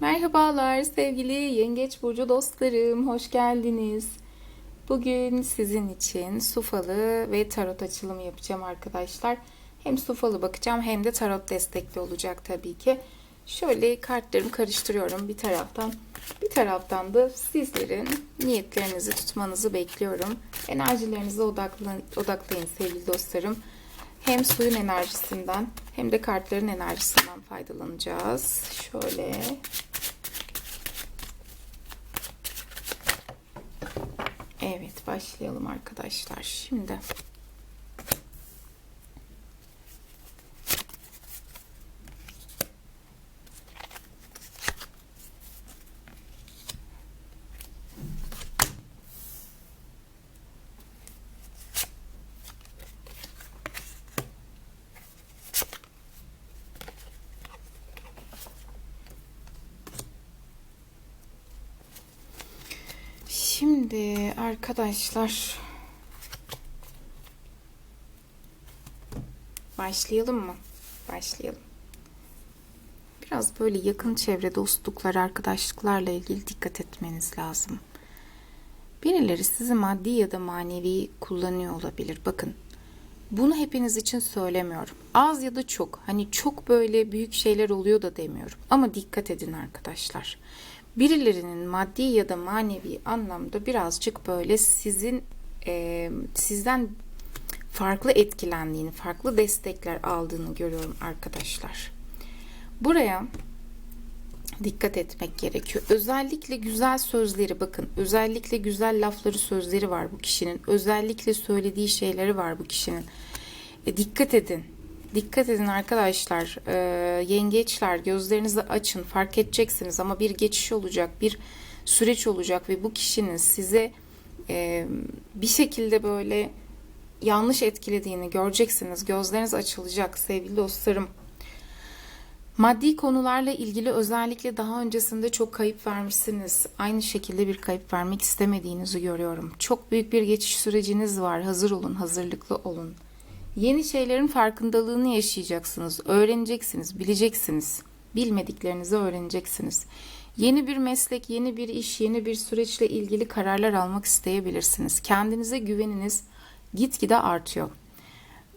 Merhabalar sevgili Yengeç Burcu dostlarım, hoş geldiniz. Bugün sizin için sufalı ve tarot açılımı yapacağım arkadaşlar. Hem sufalı bakacağım hem de tarot destekli olacak tabii ki. Şöyle kartlarımı karıştırıyorum bir taraftan. Bir taraftan da sizlerin niyetlerinizi tutmanızı bekliyorum. Enerjilerinize odaklan, odaklayın sevgili dostlarım. Hem suyun enerjisinden hem de kartların enerjisinden faydalanacağız. Şöyle Evet başlayalım arkadaşlar. Şimdi Şimdi arkadaşlar başlayalım mı? Başlayalım. Biraz böyle yakın çevre dostluklar, arkadaşlıklarla ilgili dikkat etmeniz lazım. Birileri sizi maddi ya da manevi kullanıyor olabilir. Bakın bunu hepiniz için söylemiyorum. Az ya da çok. Hani çok böyle büyük şeyler oluyor da demiyorum. Ama dikkat edin arkadaşlar birilerinin maddi ya da manevi anlamda birazcık böyle sizin e, sizden farklı etkilendiğini, farklı destekler aldığını görüyorum arkadaşlar. Buraya dikkat etmek gerekiyor. Özellikle güzel sözleri bakın. Özellikle güzel lafları, sözleri var bu kişinin. Özellikle söylediği şeyleri var bu kişinin. E, dikkat edin. Dikkat edin arkadaşlar. Ee, yengeçler gözlerinizi açın. Fark edeceksiniz ama bir geçiş olacak, bir süreç olacak ve bu kişinin size e, bir şekilde böyle yanlış etkilediğini göreceksiniz. Gözleriniz açılacak sevgili dostlarım. Maddi konularla ilgili özellikle daha öncesinde çok kayıp vermişsiniz. Aynı şekilde bir kayıp vermek istemediğinizi görüyorum. Çok büyük bir geçiş süreciniz var. Hazır olun, hazırlıklı olun. Yeni şeylerin farkındalığını yaşayacaksınız, öğreneceksiniz, bileceksiniz. Bilmediklerinizi öğreneceksiniz. Yeni bir meslek, yeni bir iş, yeni bir süreçle ilgili kararlar almak isteyebilirsiniz. Kendinize güveniniz gitgide artıyor.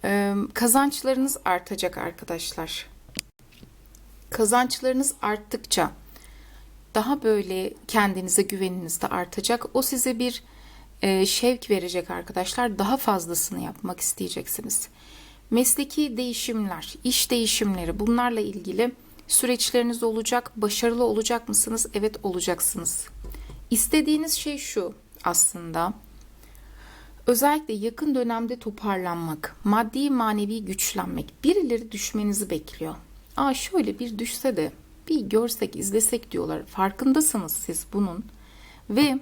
Ee, kazançlarınız artacak arkadaşlar. Kazançlarınız arttıkça daha böyle kendinize güveniniz de artacak. O size bir e, şevk verecek arkadaşlar. Daha fazlasını yapmak isteyeceksiniz. Mesleki değişimler, iş değişimleri bunlarla ilgili süreçleriniz olacak. Başarılı olacak mısınız? Evet olacaksınız. İstediğiniz şey şu aslında. Özellikle yakın dönemde toparlanmak, maddi manevi güçlenmek, birileri düşmenizi bekliyor. Aa şöyle bir düşse de bir görsek, izlesek diyorlar. Farkındasınız siz bunun. Ve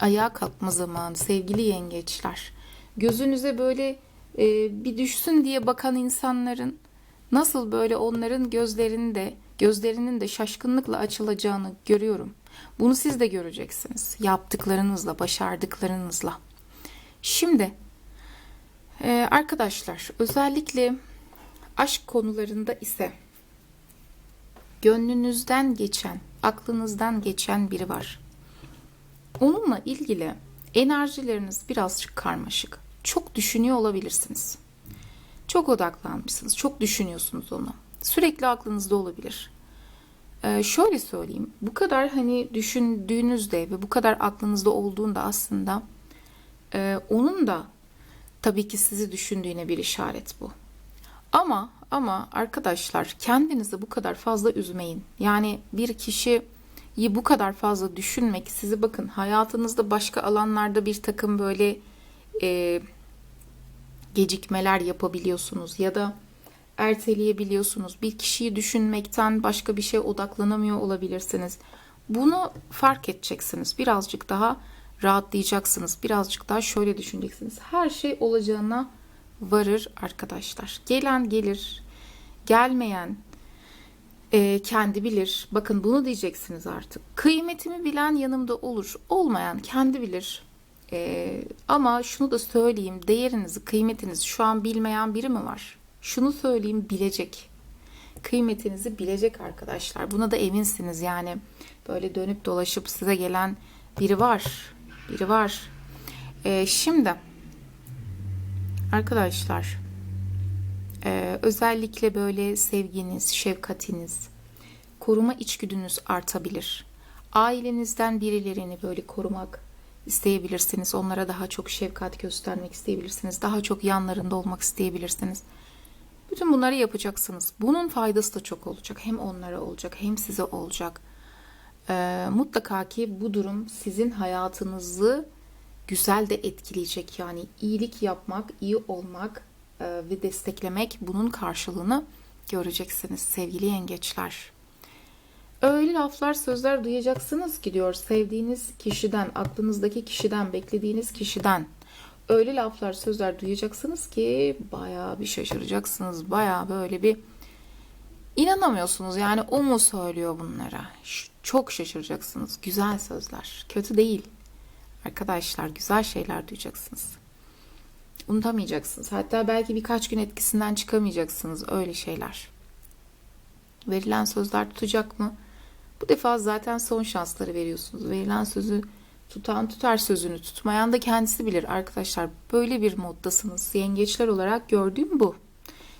ayağa kalkma zamanı sevgili yengeçler. Gözünüze böyle e, bir düşsün diye bakan insanların nasıl böyle onların gözlerinde gözlerinin de şaşkınlıkla açılacağını görüyorum. Bunu siz de göreceksiniz. Yaptıklarınızla, başardıklarınızla. Şimdi e, arkadaşlar özellikle aşk konularında ise gönlünüzden geçen, aklınızdan geçen biri var. Onunla ilgili enerjileriniz birazcık karmaşık. Çok düşünüyor olabilirsiniz. Çok odaklanmışsınız. Çok düşünüyorsunuz onu. Sürekli aklınızda olabilir. Ee, şöyle söyleyeyim. Bu kadar hani düşündüğünüzde ve bu kadar aklınızda olduğunda aslında e, onun da tabii ki sizi düşündüğüne bir işaret bu. Ama ama arkadaşlar kendinizi bu kadar fazla üzmeyin. Yani bir kişi bu kadar fazla düşünmek sizi bakın hayatınızda başka alanlarda bir takım böyle e, gecikmeler yapabiliyorsunuz ya da erteleyebiliyorsunuz. Bir kişiyi düşünmekten başka bir şeye odaklanamıyor olabilirsiniz. Bunu fark edeceksiniz. Birazcık daha rahatlayacaksınız. Birazcık daha şöyle düşüneceksiniz. Her şey olacağına varır arkadaşlar. Gelen gelir, gelmeyen e, kendi bilir. Bakın bunu diyeceksiniz artık. Kıymetimi bilen yanımda olur. Olmayan kendi bilir. E, ama şunu da söyleyeyim. Değerinizi, kıymetinizi şu an bilmeyen biri mi var? Şunu söyleyeyim bilecek. kıymetinizi bilecek arkadaşlar. Buna da eminsiniz yani. Böyle dönüp dolaşıp size gelen biri var. Biri var. Ee, şimdi arkadaşlar e, özellikle böyle sevginiz, şefkatiniz, koruma içgüdünüz artabilir. Ailenizden birilerini böyle korumak isteyebilirsiniz. Onlara daha çok şefkat göstermek isteyebilirsiniz. Daha çok yanlarında olmak isteyebilirsiniz. Bütün bunları yapacaksınız. Bunun faydası da çok olacak. Hem onlara olacak hem size olacak. Ee, mutlaka ki bu durum sizin hayatınızı güzel de etkileyecek. Yani iyilik yapmak, iyi olmak ve desteklemek bunun karşılığını göreceksiniz sevgili yengeçler. Öyle laflar, sözler duyacaksınız ki diyor sevdiğiniz kişiden, aklınızdaki kişiden, beklediğiniz kişiden öyle laflar, sözler duyacaksınız ki bayağı bir şaşıracaksınız. Bayağı böyle bir inanamıyorsunuz. Yani o mu söylüyor bunlara? Çok şaşıracaksınız. Güzel sözler. Kötü değil. Arkadaşlar güzel şeyler duyacaksınız. Unutamayacaksınız. Hatta belki birkaç gün etkisinden çıkamayacaksınız. Öyle şeyler. Verilen sözler tutacak mı? Bu defa zaten son şansları veriyorsunuz. Verilen sözü tutan tutar sözünü tutmayan da kendisi bilir arkadaşlar. Böyle bir moddasınız. Yengeçler olarak gördüğüm bu.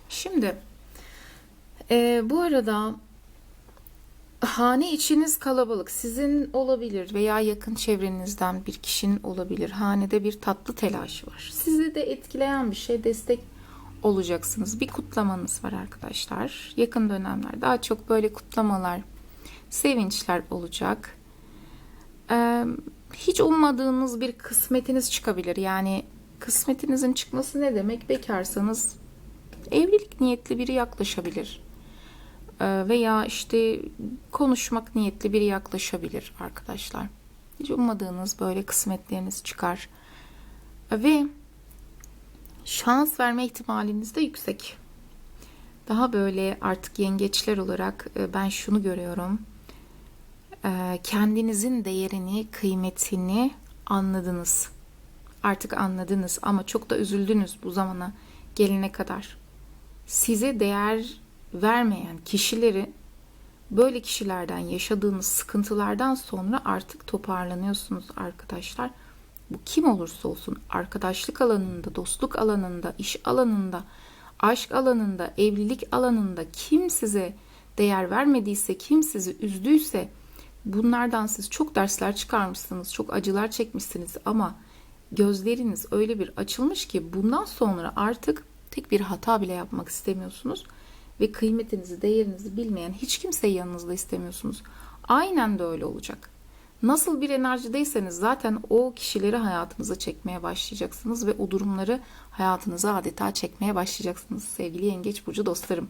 Şimdi e, bu arada hane içiniz kalabalık. Sizin olabilir veya yakın çevrenizden bir kişinin olabilir. Hanede bir tatlı telaş var. Sizi de etkileyen bir şey destek olacaksınız. Bir kutlamanız var arkadaşlar. Yakın dönemler daha çok böyle kutlamalar, sevinçler olacak. Ee, hiç ummadığınız bir kısmetiniz çıkabilir. Yani kısmetinizin çıkması ne demek? Bekarsanız evlilik niyetli biri yaklaşabilir. Ee, veya işte konuşmak niyetli biri yaklaşabilir arkadaşlar. Hiç ummadığınız böyle kısmetleriniz çıkar. Ve şans verme ihtimaliniz de yüksek. Daha böyle artık yengeçler olarak e, ben şunu görüyorum. E, Kendinizin değerini, kıymetini anladınız. Artık anladınız ama çok da üzüldünüz bu zamana gelene kadar. Size değer vermeyen kişileri böyle kişilerden yaşadığınız sıkıntılardan sonra artık toparlanıyorsunuz arkadaşlar. Bu kim olursa olsun arkadaşlık alanında, dostluk alanında, iş alanında, aşk alanında, evlilik alanında kim size değer vermediyse, kim sizi üzdüyse bunlardan siz çok dersler çıkarmışsınız, çok acılar çekmişsiniz ama gözleriniz öyle bir açılmış ki bundan sonra artık tek bir hata bile yapmak istemiyorsunuz ve kıymetinizi, değerinizi bilmeyen hiç kimseyi yanınızda istemiyorsunuz. Aynen de öyle olacak. Nasıl bir enerjideyseniz zaten o kişileri hayatınıza çekmeye başlayacaksınız ve o durumları hayatınıza adeta çekmeye başlayacaksınız sevgili Yengeç Burcu dostlarım.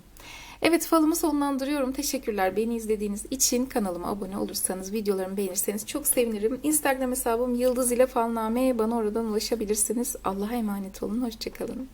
Evet falımı sonlandırıyorum. Teşekkürler beni izlediğiniz için kanalıma abone olursanız, videolarımı beğenirseniz çok sevinirim. Instagram hesabım Yıldız ile Falname bana oradan ulaşabilirsiniz. Allah'a emanet olun. Hoşçakalın.